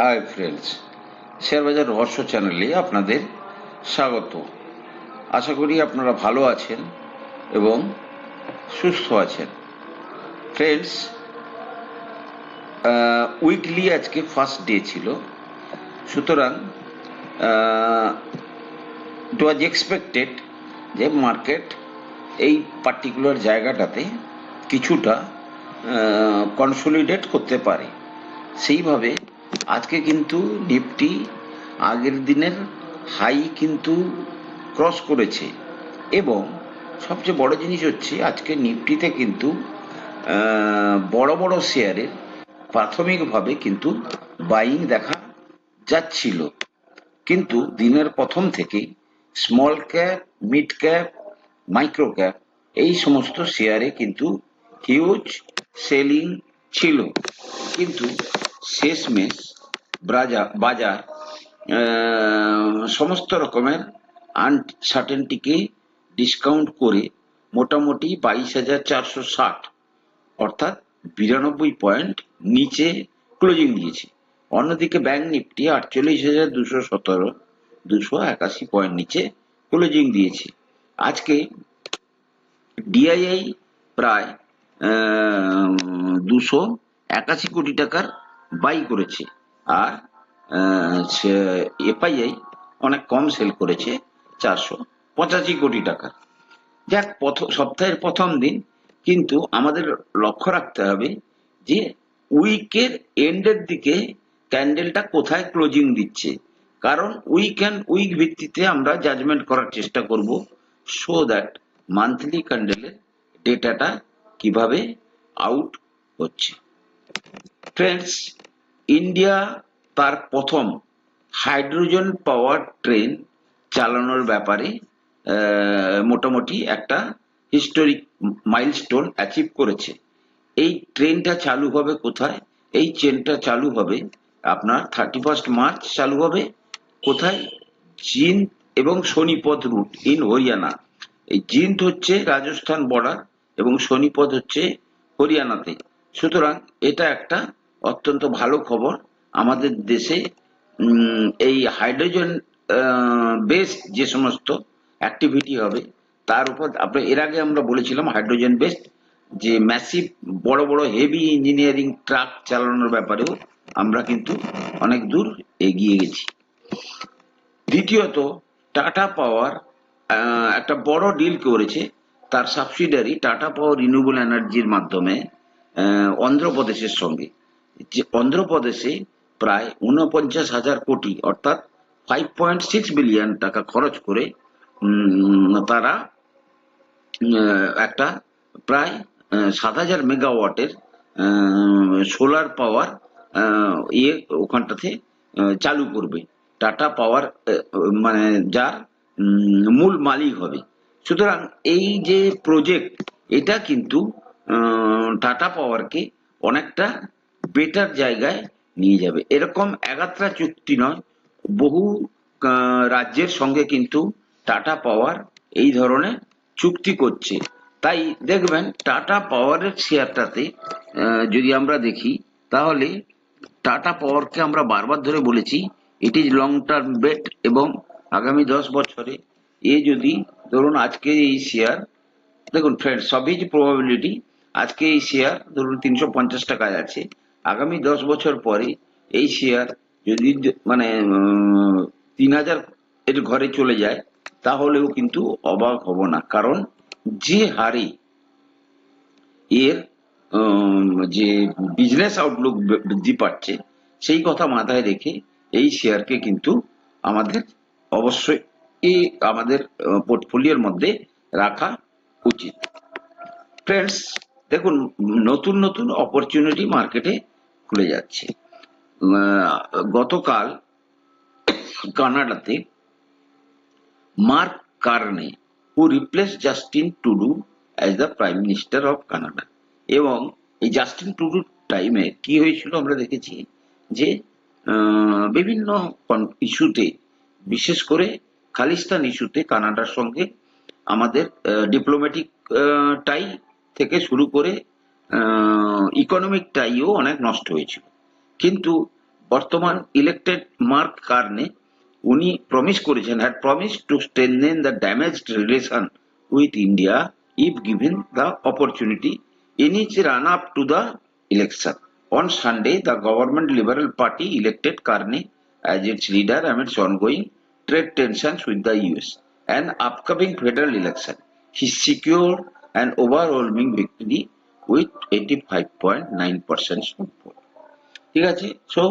Hi friends, শেয়ারবাজার রহস্য চ্যানেলে আপনাদের স্বাগত। আশা করি আপনারা ভালো আছেন এবং সুস্থ আছেন। ফ্রেন্ডস উইকলি আজকে ফার্স্ট ডে ছিল। সুতরাং ইট ওয়াজ এক্সপেক্টেড যে মার্কেট এই পার্টিকুলার জায়গাটাতে কিছুটা কনসোলিডেট করতে পারে। সেইভাবে আজকে কিন্তু নিফটি আগের দিনের হাই কিন্তু ক্রস করেছে। এবং সবচেয়ে বড় জিনিস হচ্ছে, আজকে নিফটিতে কিন্তু বড় বড় শেয়ারের প্রাথমিকভাবে কিন্তু বাইং দেখা যাচ্ছিল। কিন্তু দিনের প্রথম থেকেই small cap mid cap micro cap এই সমস্ত শেয়ারে কিন্তু হিউজ সেলিং ছিল। কিন্তু শেষমেশ বাজার বাজার সমস্ত রকমের আনসার্টেনটিকে ডিসকাউন্ট করে মোটামুটি বাইশ হাজার চারশো ষাট, অর্থাৎ বিরানব্বই পয়েন্ট নিচে ক্লোজিং দিয়েছে। অন্যদিকে ব্যাংক নিফটি আটচল্লিশ হাজার দুশো সতেরো, দুশো একাশি পয়েন্ট নিচে ক্লোজিং দিয়েছে। আজকে ডিআইআই প্রায় দুশো একাশি কোটি টাকার বাই করেছে। আর এফআইআই অনেক কম সেল করেছে চারশো পঁচাশি কোটি টাকা। যাক সপ্তাহের প্রথম দিন, কিন্তু আমাদের লক্ষ্য রাখতে হবে যে উইকের এন্ডের দিকে ক্যান্ডেলটা কোথায় ক্লোজিং দিচ্ছে। কারণ উইক অ্যান্ড উইক ভিত্তিতে আমরা জাজমেন্ট করার চেষ্টা করব সো দ্যাট মান্থলি ক্যান্ডেলের ডেটাটা কীভাবে আউট হচ্ছে। ফ্রেন্ডস ইন্ডিয়া তার প্রথম হাইড্রোজেন পাওয়ার ট্রেন চালানোর ব্যাপারে মোটামুটি একটা হিস্টোরিক মাইলস্টোন অ্যাচিভ করেছে। এই ট্রেনটা চালু হবে কোথায়? এই ট্রেনটা চালু হবে আপনার থার্টি ফার্স্ট মার্চ চালু হবে কোথায়? জিন এবং শনিপথ রুট ইন হরিয়ানা। এই জিন্দ হচ্ছে রাজস্থান বর্ডার এবং শনিপথ হচ্ছে হরিয়ানাতে। সুতরাং এটা একটা অত্যন্ত ভালো খবর। আমাদের দেশে এই হাইড্রোজেন বেস যে সমস্ত অ্যাক্টিভিটি হবে, তার উপর আপনি, এর আগে আমরা বলেছিলাম হাইড্রোজেন বেসড যে ম্যাসিভ বড় বড় হেভি ইঞ্জিনিয়ারিং ট্রাক চালানোর ব্যাপারেও আমরা কিন্তু অনেক দূর এগিয়ে গেছি। দ্বিতীয়ত, টাটা পাওয়ার একটা বড় ডিল করেছে, তার সাবসিডারি টাটা পাওয়ার রিনিউবল এনার্জির মাধ্যমে অন্ধ্রপ্রদেশের সঙ্গে। যে অন্ধ্রপ্রদেশে প্রায় উনপঞ্চাশ হাজার কোটি, অর্থাৎ ফাইভ পয়েন্ট সিক্স বিলিয়ন টাকা খরচ করে তারা একটা প্রায় সাত হাজার মেগাওয়াটের সোলার পাওয়ার ইয়ে ওখানটাতে চালু করবে। টাটা পাওয়ার মানে যার মূল মালিক হবে। সুতরাং এই যে প্রজেক্ট এটা কিন্তু টাটা পাওয়ারকে অনেকটা বেটার জায়গায় নিয়ে যাবে। এরকম একাত্রা চুক্তি নয়, বহু রাজ্যের সঙ্গে কিন্তু টাটা পাওয়ার এই ধরনের চুক্তি করছে। তাই দেখবেন টাটা পাওয়ারের শেয়ারটাতে যদি আমরা দেখি, তাহলে টাটা পাওয়ারকে আমরা বারবার ধরে বলেছি it is long term bet এবং আগামী দশ বছরে এ যদি, ধরুন আজকে এই শেয়ার, দেখুন ফ্রেন্ড সবই যে প্রবাবিলিটি আজকে এই শেয়ার, ধরুন তিনশো পঞ্চাশ টাকায় আছে আগামী দশ বছর পরে এই শেয়ার যদি মানে তিন হাজার এর ঘরে চলে যায়, তাহলেও কিন্তু অবাক হব না। কারণ যে হারে এর যে বিজনেস আউটলুক বৃদ্ধি পাচ্ছে, সেই কথা মাথায় রেখে এই শেয়ারকে কিন্তু আমাদের অবশ্যই আমাদের পোর্টফোলিওর মধ্যে রাখা উচিত। ফ্রেন্ডস দেখুন, নতুন নতুন অপরচুনিটি মার্কেটে খুলে যাচ্ছে। গতকাল কানাডাতে Mark Carney who replace Justin Tudu as the prime minister of Canada এবং এই জাস্টিন টুডুর টাইমে কি হয়েছিল আমরা দেখেছি যে বিভিন্ন ইস্যুতে বিশেষ করে খালিস্তান ইস্যুতে কানাডার সঙ্গে আমাদের ডিপ্লোম্যাটিক টাই থেকে শুরু করে ইকোনমিক টাইও অনেক নষ্ট হয়েছিল কিন্তু বর্তমান ইলেক্টেড মার্ক কার্নে উনি প্রমিস করেছেন had promise to strengthen the damaged relation with India if given the opportunity in its run up to the election. On Sunday, the government Liberal Party elected Carney as its leader amidst ongoing trade tensions with the US. An upcoming federal election, he secured an overwhelming victory with 85.9% support. ঠিক আছে? So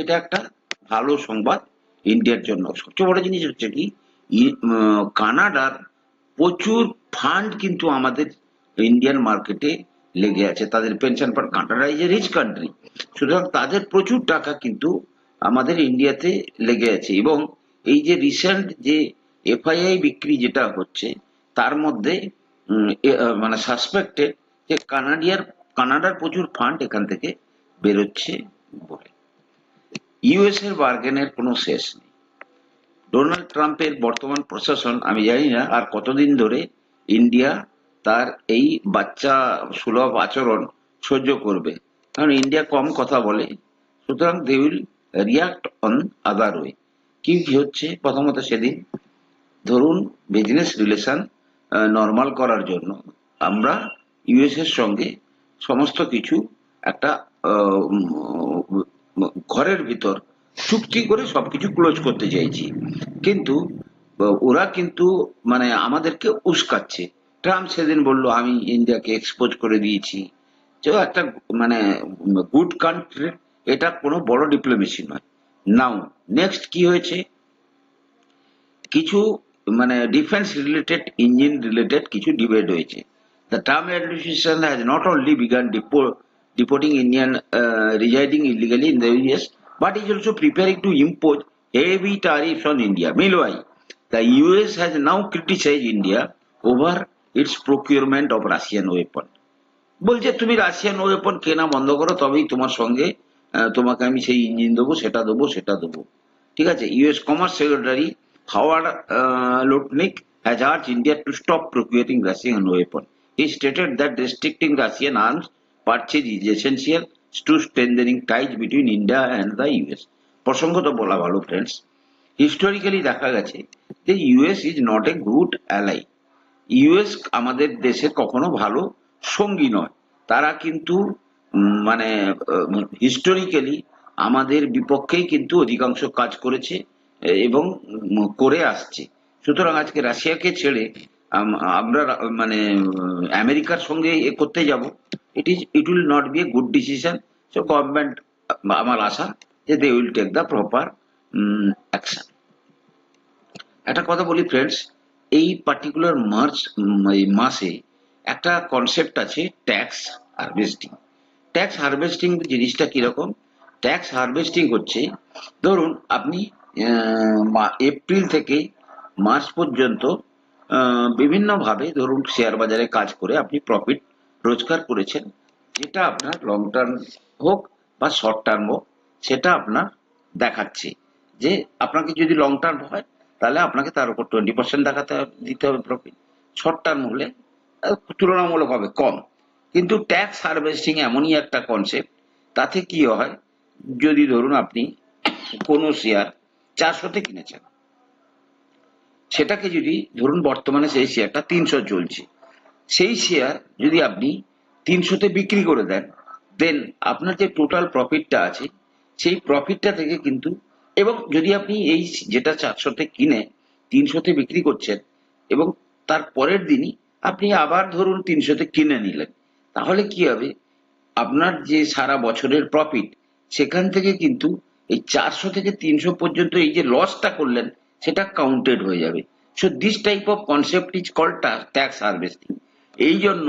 এটা একটা ভালো সংবাদ ইন্ডিয়ার জন্য। সবচেয়ে বড় জিনিস হচ্ছে কি কানাডার প্রচুর ফান্ড কিন্তু আমাদের ইন্ডিয়ান মার্কেটে লেগে আছে। তাদের pension fund Canada is a rich country সুতরাং তাদের প্রচুর টাকা কিন্তু আমাদের ইন্ডিয়াতে লেগে আছে। এবং এই যে রিসেন্ট যে এফআইআই বিক্রি যেটা হচ্ছে, তার মধ্যে মানে সাসপেক্টেড যে কানাডিয়ার, কানাডার প্রচুর ফান্ড এখান থেকে বেরোচ্ছে বলে। ইউএস এর বার্গেনের কোনো শেষ নেই। ডোনাল্ড ট্রাম্পের বর্তমান প্রশাসন, আমি জানি না আর কতদিন ধরে ইন্ডিয়া তার এই বাচ্চা সুলভ আচরণ সহ্য করবে। কারণ ইন্ডিয়া কম কথা বলে। সুতরাং they will react on other way কি হচ্ছে? প্রথমত সেদিন ধরুন বিজনেস রিলেশন নর্মাল করার জন্য আমরা ইউএস এর সঙ্গে সমস্ত কিছু একটা ঘরের ভিতর চুক্তি করে সবকিছু ক্লোজ করতে চাইছি। কিন্তু ওরা কিন্তু মানে আমাদেরকে উস্কাচ্ছে। ট্রাম্প সেদিন বলল, আমি ইন্ডিয়াকে এক্সপোজ করে দিয়েছি। যে একটা মানে গুড কান্ট্রি এটা কোনো বড় ডিপ্লোমেসি নয়। নাও নেক্সট কি হয়েছে? কিছু মানে ডিফেন্স রিলেটেড ইঞ্জিন রিলেটেড কিছু ডিবেট হয়েছে। The Trump administration has not only begun deporting Indian residing illegally in the US but is also preparing to impose heavy tariffs on India. Meanwhile, the US has now criticized India over its procurement of Russian weapon. বলছে তুমি Russian weapon কেনা বন্ধ করো তবেই তোমার সঙ্গে আহ, তোমাকে আমি সেই ইঞ্জিন দেবো সেটা দেবো সেটা দেবো ঠিক আছে US commerce secretary Howard Lutnick has urged India to stop procuring Russian weapon. He stated that restricting Russian arms purchase is essential to strengthening ties between India and the US. প্রসঙ্গত বলা ভালো ফ্রেন্ডস হিস্টোরিক্যালি দেখা গেছে যে US is not a good ally US আমাদের দেশের কখনো ভালো সঙ্গী নয়। তারা কিন্তু মানে হিস্টোরিক্যালি আমাদের বিপক্ষেই কিন্তু অধিকাংশ কাজ করেছে এবং করে আসছে। সুতরাং আজকে রাশিয়াকে ছেড়ে আমরা মানে আমেরিকার সঙ্গে এ করতে যাব। It is it will not be a good decision so government আমার আশা যে they will take the proper action একটা কথা বলি ফ্রেন্ডস এই পার্টিকুলার মার্চ মাসে একটা কনসেপ্ট আছে ট্যাক্স হারভেস্টিং ট্যাক্স হারভেস্টিং জিনিসটা কীরকম? ট্যাক্স হারভেস্টিং হচ্ছে, ধরুন, আপনি এপ্রিল থেকে মার্চ পর্যন্ত বিভিন্নভাবে ধরুন শেয়ার বাজারে কাজ করে আপনি প্রফিট রোজগার করেছেন, যেটা আপনার লং টার্ম হোক বা শর্ট টার্ম হোক, সেটা আপনার দেখাচ্ছে। যে আপনাকে যদি লং টার্ম হয়, তাহলে আপনাকে তার উপর টোয়েন্টি পার্সেন্ট দেখাতে দিতে হবে প্রফিট শর্ট টার্ম হলে তুলনামূলকভাবে কম। কিন্তু ট্যাক্স হারভেস্টিং এমনই একটা কনসেপ্ট তাতে কি হয়, যদি ধরুন আপনি কোনো শেয়ার চারশোতে কিনেছেন সেটাকে যদি ধরুন বর্তমানে সেই শেয়ারটা তিনশো চলছে। সেই শেয়ার যদি আপনি তিনশোতে বিক্রি করে দেন দেন আপনার যে টোটাল প্রফিটটা আছে, সেই প্রফিটটা থেকে কিন্তু এবং যদি আপনি এই যেটা চারশোতে কিনে তিনশোতে বিক্রি করছেন এবং তার পরের দিনই আপনি আবার ধরুন তিনশোতে কিনে নিলেন, তাহলে কি হবে? আপনার যে সারা বছরের প্রফিট সেখান থেকে কিন্তু এই চারশো থেকে তিনশো পর্যন্ত এই যে লসটা করলেন সেটা কাউন্টেড হয়ে যাবে। So this type of concept is called tax harvesting এই জন্য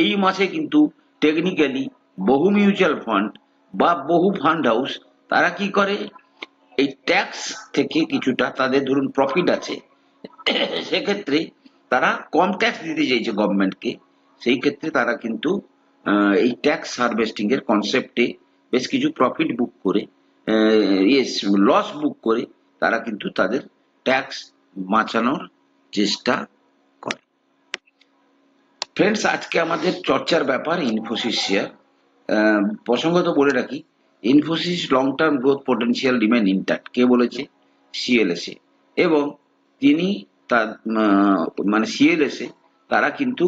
এই মাসে কিন্তু টেকনিক্যালি বহু মিউচুয়াল ফান্ড বা বহু ফান্ড হাউস তারা কি করে? এই ট্যাক্স থেকে কিছুটা তাদের ধরুন প্রফিট আছে। সেক্ষেত্রে তারা কম ট্যাক্স দিতে চাইছে গভর্নমেন্টকে সেই ক্ষেত্রে তারা কিন্তু এই ট্যাক্স হারভেস্টিং এর কনসেপ্টে বেশ কিছু প্রফিট বুক করে ইয়েস লস বুক করে তারা কিন্তু তাদের ট্যাক্স বাঁচানোর চেষ্টা করে। ফ্রেন্ডস আজকে আমাদের চর্চার ব্যাপার ইনফোসিস শেয়ার প্রসঙ্গত বলে রাখি Infosys long term growth potential remain intact কে বলেছে? সিএলএসএ এবং তিনি তার মানে সিএলএসএ তারা কিন্তু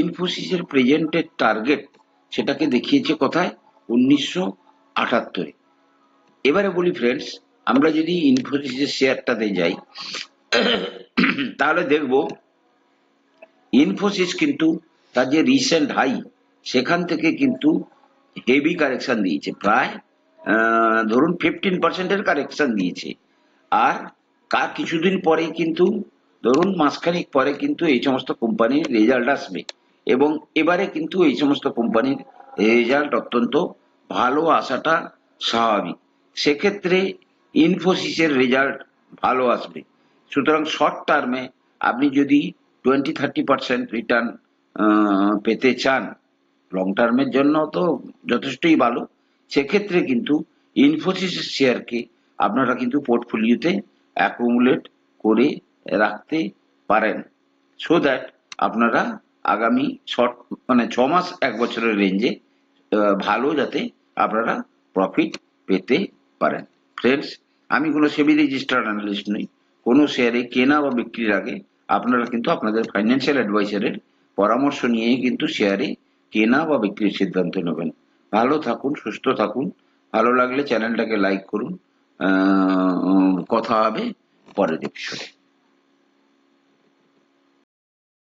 ইনফোসিসের প্রেজেন্টের টার্গেট সেটাকে দেখিয়েছে কোথায়? উনিশশো আটাত্তরে। এবারে বলি ফ্রেন্ডস আমরা যদি ইনফোসিসের শেয়ারটাতে যাই, তাহলে দেখব ইনফোসিস কিন্তু তার যে রিসেন্ট হাই সেখান থেকে কিন্তু হেভি কারেকশন দিয়েছে। প্রায় ধরুন ফিফটিন পার্সেন্টের কারেকশন দিয়েছে। আর কার কিছুদিন পরেই কিন্তু, ধরুন মাসখানেক পরে কিন্তু এই সমস্ত কোম্পানির রেজাল্ট আসবে। এবং এবারে কিন্তু এই সমস্ত কোম্পানির রেজাল্ট অত্যন্ত ভালো আসাটা স্বাভাবিক। সেক্ষেত্রে ইনফোসিসের রেজাল্ট ভালো আসবে। সুতরাং শর্ট টার্মে আপনি যদি টোয়েন্টি থার্টি পার্সেন্ট রিটার্ন পেতে চান লং টার্মের জন্য তো যথেষ্টই ভালো। সেক্ষেত্রে কিন্তু ইনফোসিসের শেয়ারকে আপনারা কিন্তু পোর্টফোলিওতে অ্যাকুমুলেট করে রাখতে পারেন। সো দ্যাট আপনারা আগামী শর্ট মানে ছ মাস, এক বছরের রেঞ্জে ভালো যাতে আপনারা প্রফিট পেতে পারেন। ফ্রেন্ডস আমি কোনো সেবি রেজিস্টার্ড অ্যানালিস্ট নই। কোনো শেয়ারে কেনা বা বিক্রির আগে আপনারা কিন্তু আপনাদের ফাইন্যান্সিয়াল অ্যাডভাইসারের পরামর্শ নিয়েই কিন্তু শেয়ারে কেনা বা বিক্রির সিদ্ধান্ত নেবেন। ভালো থাকুন, সুস্থ থাকুন, ভালো লাগলে চ্যানেলটাকে লাইক করুন। কথা হবে পরের এপিসোডে